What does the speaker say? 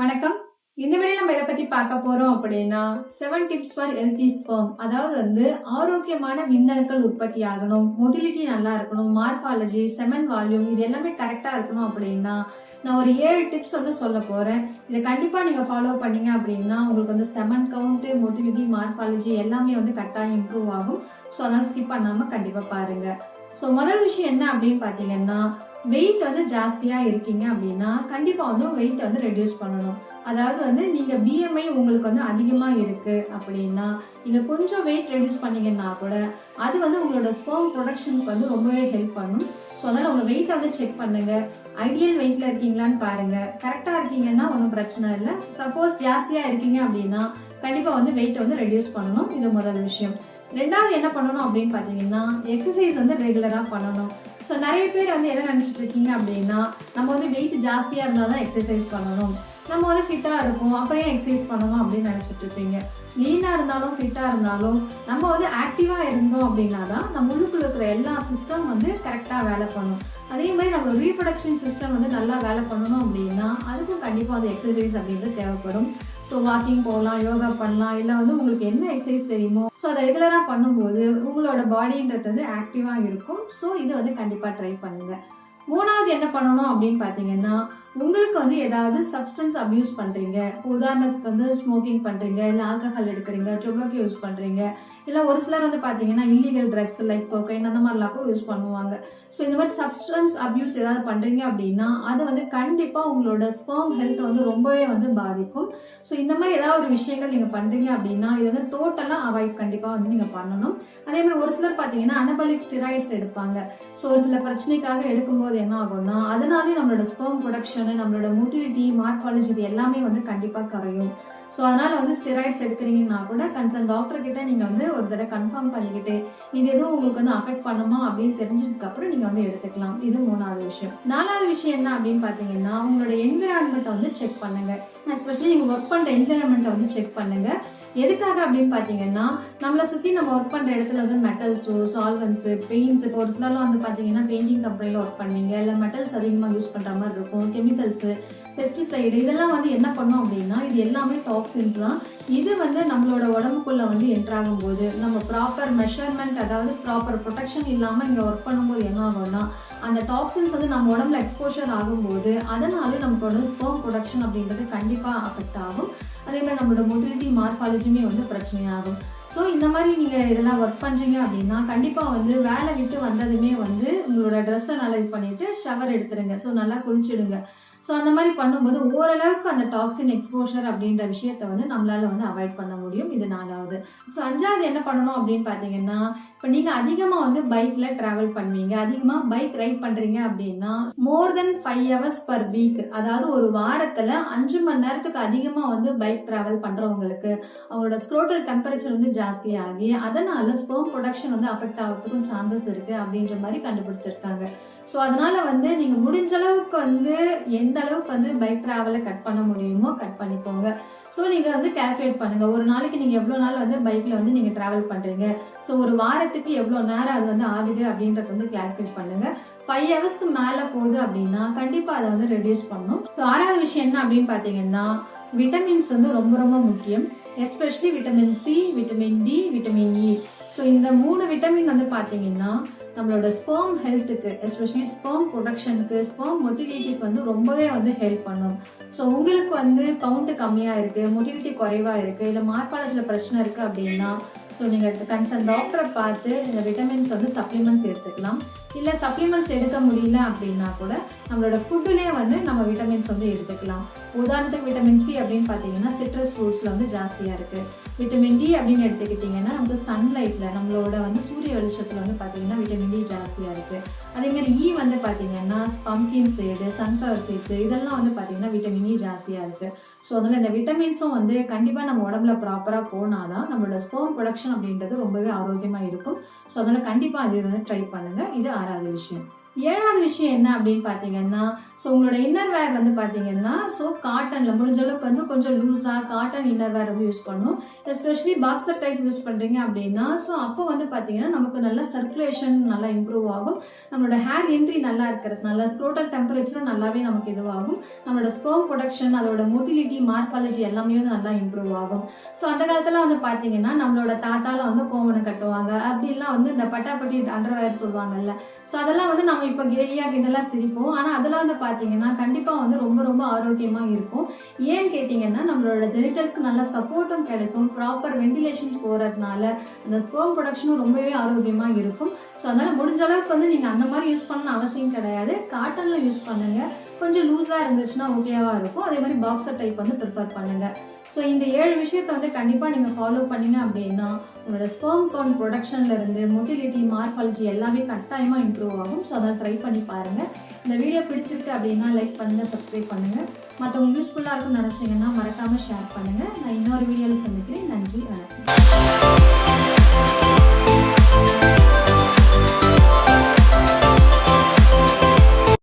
வணக்கம். இந்த வீடியோ நம்ம இதை பத்தி பார்க்க போறோம் அப்படின்னா seven tips for healthy sperm அதாவது வந்து ஆரோக்கியமான விந்தணுக்கள் உற்பத்தி ஆகணும் மொபிலிட்டி நல்லா இருக்கணும் மார்பாலஜி செமன் வால்யூம் இது எல்லாமே கரெக்டா இருக்கணும் அப்படின்னா நான் ஒரு ஏழு டிப்ஸ் வந்து சொல்ல போறேன். இதை கண்டிப்பா நீங்க ஃபாலோ பண்ணீங்க அப்படின்னா உங்களுக்கு வந்து செமன் கவுண்ட் மொட்டிலிட்டி மார்பாலஜி எல்லாமே வந்து கரெக்டாக இம்ப்ரூவ் ஆகும். ஸோ அதெல்லாம் ஸ்கிப் பண்ணாம கண்டிப்பா பாருங்க. ஸோ முதல் விஷயம் என்ன அப்படின்னு பார்த்தீங்கன்னா வெயிட் வந்து ஜாஸ்தியாக இருக்கீங்க அப்படின்னா கண்டிப்பாக வந்து வெயிட் வந்து ரெடியூஸ் பண்ணணும். அதாவது வந்து நீங்கள் பிஎம்ஐ உங்களுக்கு வந்து அதிகமாக இருக்கு அப்படின்னா நீங்கள் கொஞ்சம் வெயிட் ரெடியூஸ் பண்ணீங்கன்னா கூட அது வந்து உங்களோட ஸ்போம் ப்ரொடக்ஷனுக்கு வந்து ரொம்பவே ஹெல்ப் பண்ணும். ஸோ அதனால் உங்கள் வெயிட்டை வந்து செக் பண்ணுங்க. ஐடியல் வெயிட்ல இருக்கீங்களான்னு பாருங்க. கரெக்டாக இருக்கீங்கன்னா ஒன்றும் பிரச்சனை இல்லை. சப்போஸ் ஜாஸ்தியாக இருக்கீங்க அப்படின்னா கண்டிப்பாக வந்து வெயிட்டை வந்து ரெடியூஸ் பண்ணணும். இது முதல் விஷயம். ரெண்டாவது என்ன பண்ணணும் அப்படின்னு பார்த்தீங்கன்னா எக்ஸசைஸ் வந்து ரெகுலராக பண்ணணும். ஸோ நிறைய பேர் வந்து என்ன நினச்சிட்டு இருக்கீங்க அப்படின்னா நம்ம வந்து வெயிட் ஜாஸ்தியாக இருந்தால் தான் எக்ஸசைஸ் பண்ணணும். நம்ம வந்து ஃபிட்டாக இருக்கும் அப்புறம் ஏன் எக்ஸசைஸ் பண்ணணும் அப்படின்னு நினச்சிட்டு இருப்பீங்க. லீனாக இருந்தாலும் ஃபிட்டாக இருந்தாலும் நம்ம வந்து ஆக்டிவாக இருந்தோம் அப்படின்னா தான் நம்ம உள்ளுக்குள்ள இருக்கிற எல்லா சிஸ்டம் வந்து கரெக்டாக வேலை பண்ணும். அதே மாதிரி நம்ம ரீப்ரொடக்ஷன் சிஸ்டம் வந்து நல்லா வேலை பண்ணணும் அப்படின்னா அதுக்கும் கண்டிப்பாக அது எக்ஸசைஸ் அப்படின்றது தேவைப்படும். ஸோ வாக்கிங் போகலாம் யோகா பண்ணலாம் இல்லை வந்து உங்களுக்கு என்ன எக்ஸசைஸ் தெரியுமோ ஸோ அதை ரெகுலராக பண்ணும்போது உங்களோட பாடின்றது வந்து ஆக்டிவாக இருக்கும். ஸோ இது வந்து கண்டிப்பாக ட்ரை பண்ணுங்க. மூணாவது என்ன பண்ணணும் அப்படின்னு பார்த்தீங்கன்னா உங்களுக்கு வந்து ஏதாவது சப்ஸ்டன்ஸ் அப்யூஸ் பண்ணுறீங்க உதாரணத்துக்கு வந்து ஸ்மோக்கிங் பண்ணுறீங்க இல்லை ஆல்கஹால் எடுக்கிறீங்க டொபாக்கோ யூஸ் பண்ணுறீங்க இல்லை ஒரு சிலர் வந்து பார்த்தீங்கன்னா இல்லீகல் ட்ரக்ஸ் லைக் கோக்கைன் அந்த மாதிரிலாம் கூட யூஸ் பண்ணுவாங்க. ஸோ இந்த மாதிரி சப்ஸ்டன்ஸ் அப்யூஸ் ஏதாவது பண்ணுறீங்க அப்படின்னா அது வந்து கண்டிப்பாக உங்களோட ஸ்பெர்ம் ஹெல்த் வந்து ரொம்பவே வந்து பாதிக்கும். ஸோ இந்த மாதிரி ஏதாவது ஒரு விஷயங்கள் நீங்கள் பண்ணுறீங்க அப்படின்னா இது வந்து டோட்டலாக அவாய்ட் கண்டிப்பாக வந்து நீங்கள் பண்ணணும். அதே மாதிரி ஒரு சிலர் பார்த்தீங்கன்னா அனபலிக் ஸ்டிராய்ட்ஸ் எடுப்பாங்க. ஸோ ஒரு சில பிரச்சனைக்காக எடுக்கும்போது என்ன ஆகும்னா அதனாலே நம்மளோட ஸ்பெர்ம் ப்ரொடக்ஷனு நம்மளோட மோட்டிலிட்டி மார்க்காலஜி இது எல்லாமே வந்து கண்டிப்பாக கரையும் ஸோ அதனால் வந்து ஸ்டெராய்ட்ஸ் எடுக்கிறீங்கன்னா கூட கன்சர்ன் டாக்டர் கிட்ட நீங்கள் வந்து ஒரு தடவை கன்ஃபார்ம் பண்ணிக்கிட்டு இது எதுவும் உங்களுக்கு வந்து அஃபெக்ட் பண்ணுமா அப்படின்னு தெரிஞ்சதுக்கப்புறம் நீங்கள் வந்து எடுத்துக்கலாம். இது மூணாவது விஷயம். நாலாவது விஷயம் என்ன அப்படின்னு பார்த்தீங்கன்னா உங்களோட என்விரான்மெண்ட்டை வந்து செக் பண்ணுங்க. எஸ்பெஷலி நீங்கள் ஒர்க் பண்ணுற என்விரான்மெண்ட்டை வந்து செக் பண்ணுங்க. எதுக்காக அப்படின்னு பார்த்தீங்கன்னா நம்மளை சுற்றி நம்ம ஒர்க் பண்ணுற இடத்துல வந்து மெட்டல்ஸோ சால்வன்ஸு பெயிண்ட்ஸ் இப்போ ஒரு சிலர்லாம் வந்து பார்த்தீங்கன்னா பெயிண்டிங் கம்பெனியில் ஒர்க் பண்ணுவீங்க. இல்லை மெட்டல்ஸ் அதிகமாக யூஸ் பண்ணுற மாதிரி இருக்கும். கெமிக்கல்ஸு பெஸ்டிசைடு இதெல்லாம் வந்து என்ன பண்ணோம் அப்படின்னா இது எல்லாமே டாக்ஸின்ஸ் தான். இது வந்து நம்மளோட உடம்புக்குள்ள வந்து என்ட்ராகும் போது நம்ம ப்ராப்பர் மெஷர்மெண்ட் அதாவது ப்ராப்பர் ப்ரொடெக்ஷன் இல்லாமல் இங்கே ஒர்க் பண்ணும்போது என்ன ஆகும்னா அந்த டாக்ஸின்ஸ் வந்து நம்ம உடம்புல எக்ஸ்போஷர் ஆகும்போது அதனால நமக்கு ஸ்போம் ப்ரொடக்ஷன் அப்படின்றது கண்டிப்பாக அஃபெக்ட் ஆகும். அதே மாதிரி நம்மளோட மொட்டிலிட்டி மார்பாலஜியுமே வந்து பிரச்சனையாகும். ஸோ இந்த மாதிரி நீங்கள் இதெல்லாம் ஒர்க் பண்ணுறீங்க அப்படின்னா கண்டிப்பாக வந்து வேலை விட்டு வந்ததுமே வந்து உங்களோட ட்ரெஸ்ஸை நல்லா இது பண்ணிவிட்டு ஷவர் எடுத்துருங்க. ஸோ நல்லா குளிச்சிடுங்க. ஸோ அந்த மாதிரி பண்ணும்போது ஓரளவுக்கு அந்த டாக்ஸின் எக்ஸ்போஷர் அப்படின்ற விஷயத்த வந்து நம்மளால வந்து அவாய்ட் பண்ண முடியும். இது நாலாவது. ஸோ அஞ்சாவது என்ன பண்ணணும் அப்படின்னு பார்த்தீங்கன்னா இப்போ நீங்கள் அதிகமாக வந்து பைக்கில் ட்ராவல் பண்ணுவீங்க. அதிகமாக பைக் ரைட் பண்ணுறீங்க அப்படின்னா more than five hours per week அதாவது ஒரு வாரத்தில் அஞ்சு மணி நேரத்துக்கு அதிகமாக வந்து பைக் ட்ராவல் பண்ணுறவங்களுக்கு அவங்களோட ஸ்க்ரோட்டல் டெம்பரேச்சர் வந்து ஜாஸ்தியாகி அதனால ஸ்போம் ப்ரொடக்ஷன் வந்து அஃபெக்ட் ஆகிறதுக்கும் சான்சஸ் இருக்குது அப்படின்ற மாதிரி கண்டுபிடிச்சிருக்காங்க. ஸோ அதனால வந்து நீங்கள் முடிஞ்ச அளவுக்கு வந்து எந்த அளவுக்கு வந்து பைக் ட்ராவலை கட் பண்ண முடியுமோ கட் பண்ணிக்கோங்க. ஸோ நீங்கள் வந்து கேல்குலேட் பண்ணுங்கள் ஒரு நாளைக்கு நீங்கள் எவ்வளோ நாள் வந்து பைக்கில் வந்து நீங்கள் ட்ராவல் பண்ணுறீங்க ஸோ ஒரு வாரத்துக்கு எவ்வளோ நேரம் அது வந்து ஆகுது அப்படின்றத வந்து கேல்குலேட் பண்ணுங்கள் ஃபைவ் ஹவர்ஸ்க்கு மேலே போகுது அப்படின்னா கண்டிப்பாக அதை வந்து ரெடியூஸ் பண்ணணும். ஸோ ஆறாவது விஷயம் என்ன அப்படின்னு பார்த்தீங்கன்னா விட்டமின்ஸ் வந்து ரொம்ப ரொம்ப முக்கியம். Especially vitamin C vitamin D vitamin E so இந்த மூணு விட்டமின் வந்து பார்த்தீங்கன்னா நம்மளோட ஸ்பேம் ஹெல்த்துக்கு எஸ்பெஷலி ஸ்பேம் ப்ரொடக்ஷனுக்கு ஸ்பேம் மொட்டிலிட்டிக்கு வந்து ரொம்பவே வந்து ஹெல்ப் பண்ணும். ஸோ உங்களுக்கு வந்து கவுண்ட் கம்மியாக இருக்குது மொட்டிலிட்டி குறைவாக இருக்குது இல்லை மார்பாலஜியில் பிரச்சனை இருக்குது அப்படின்னா ஸோ நீங்கள் கன்சர்ன் டாக்டரை பார்த்து இந்த விட்டமின்ஸ் வந்து சப்ளிமெண்ட்ஸ் எடுத்துக்கலாம். இல்லை சப்ளிமெண்ட்ஸ் எடுக்க முடியல அப்படின்னா கூட நம்மளோட ஃபுட்டுலேயே வந்து நம்ம விட்டமின்ஸ் வந்து எடுத்துக்கலாம். உதாரணத்துக்கு விட்டமின் சி அப்படின்னு பார்த்தீங்கன்னா சிட்ரஸ் ஃப்ரூட்ஸில் வந்து ஜாஸ்தியாக இருக்குது விட்டமின் டி அப்படின்னு எடுத்துக்கிட்டிங்கன்னா நமக்கு சன்லைட்டில் நம்மளோட வந்து சூரிய வெளிச்சத்தில் வந்து பார்த்தீங்கன்னா விட்டமின் டி ஜாஸ்தியாக இருக்குது அதேமாதிரி ஈ e வந்து பார்த்தீங்கன்னா பம்கின் சீடு சன்ஃப்ளவர் சீட்ஸு இதெல்லாம் வந்து பார்த்தீங்கன்னா விட்டமின் இ e ஜாஸ்தியாக இருக்குது ஸோ அதில் இந்த விட்டமின்ஸும் வந்து கண்டிப்பாக நம்ம உடம்புல ப்ராப்பராக போனாதான் நம்மளோட ஸ்போம் ப்ரொடக்ஷன் அப்படின்றது ரொம்பவே ஆரோக்கியமாக இருக்கும். ஸோ அதனால் கண்டிப்பாக அது வந்து ட்ரை பண்ணுங்கள் இது ஆறாவது விஷயம். ஏழாவது விஷயம் என்ன அப்படின்னு பார்த்தீங்கன்னா ஸோ உங்களோட இன்னர் வேர் வந்து பார்த்தீங்கன்னா ஸோ காட்டனில் முடிஞ்ச அளவுக்கு வந்து கொஞ்சம் லூஸாக காட்டன் இன்னர் வேர் வந்து யூஸ் பண்ணணும் எஸ்பெஷலி பாக்ஸர் டைப் யூஸ் பண்ணுறீங்க அப்படின்னா ஸோ அப்போ வந்து பார்த்தீங்கன்னா நமக்கு நல்ல சர்க்குலேஷன் நல்லா இம்ப்ரூவ் ஆகும். நம்மளோட ஹேர் என்ட்ரி நல்லா இருக்கிறதுனால ஸ்க்ரோட்டல் டெம்பரேச்சரும் நல்லாவே நமக்கு இதுவாகும். நம்மளோட ஸ்ப்ரோம் ப்ரொடக்ஷன் அதோட மொட்டிலிட்டி மார்பாலஜி எல்லாமே வந்து நல்லா இம்ப்ரூவ் ஆகும். ஸோ அந்த காலத்தில் வந்து பார்த்தீங்கன்னா நம்மளோட தாத்தால வந்து கோமனை கட்டுவாங்க. அப்படிலாம் வந்து இந்த பட்டாப்பட்டி அண்டர்வேர் சொல்லுவாங்கல்ல. ஸோ அதெல்லாம் வந்து நம்ம இப்போ கேலியா கிண்டலாக சிரிப்போம். ஆனால் அதெல்லாம் வந்து பார்த்தீங்கன்னா கண்டிப்பாக வந்து ரொம்ப ரொம்ப ஆரோக்கியமாக இருக்கும். ஏன்னு கேட்டிங்கன்னா நம்மளோட ஜெனிட்டல்ஸ்க்கு நல்ல சப்போர்ட்டும் கிடைக்கும். ப்ராப்பர் வெண்டிலேஷன்ஸ் போகிறதுனால அந்த ஸ்ப்ரோம் ப்ரொடக்ஷனும் ரொம்பவே ஆரோக்கியமாக இருக்கும். ஸோ அதனால் முடிஞ்ச அளவுக்கு வந்து நீங்கள் அந்த மாதிரி யூஸ் பண்ண அவசியம் கிடையாது. காட்டனில் யூஸ் பண்ணுங்கள் கொஞ்சம் லூஸாக இருந்துச்சுன்னா ஓகேவாக இருக்கும். அதே மாதிரி பாக்ஸர் டைப் வந்து ப்ரிஃபர் பண்ணுங்கள் ஸோ இந்த ஏழு விஷயத்தை வந்து கண்டிப்பாக நீங்கள் ஃபாலோ பண்ணீங்க அப்படின்னா உங்களோட ஸ்பெர்ம் கவுண்ட் ப்ரொடக்ஷன்லேருந்து மொட்டிலிட்டி மார்ஃபாலஜி எல்லாமே கட்டாயமாக இம்ப்ரூவ் ஆகும். ஸோ அதை ட்ரை பண்ணி பாருங்கள் இந்த வீடியோ பிடிச்சிருக்கு அப்படின்னா லைக் பண்ணுங்கள் சப்ஸ்கிரைப் பண்ணுங்கள் மற்றவங்க யூஸ்ஃபுல்லாக இருக்கும்னு நினச்சிங்கன்னா மறக்காமல் ஷேர் பண்ணுங்கள் நான் இன்னொரு வீடியோவில் சந்திக்கிறேன். நன்றி வணக்கம்.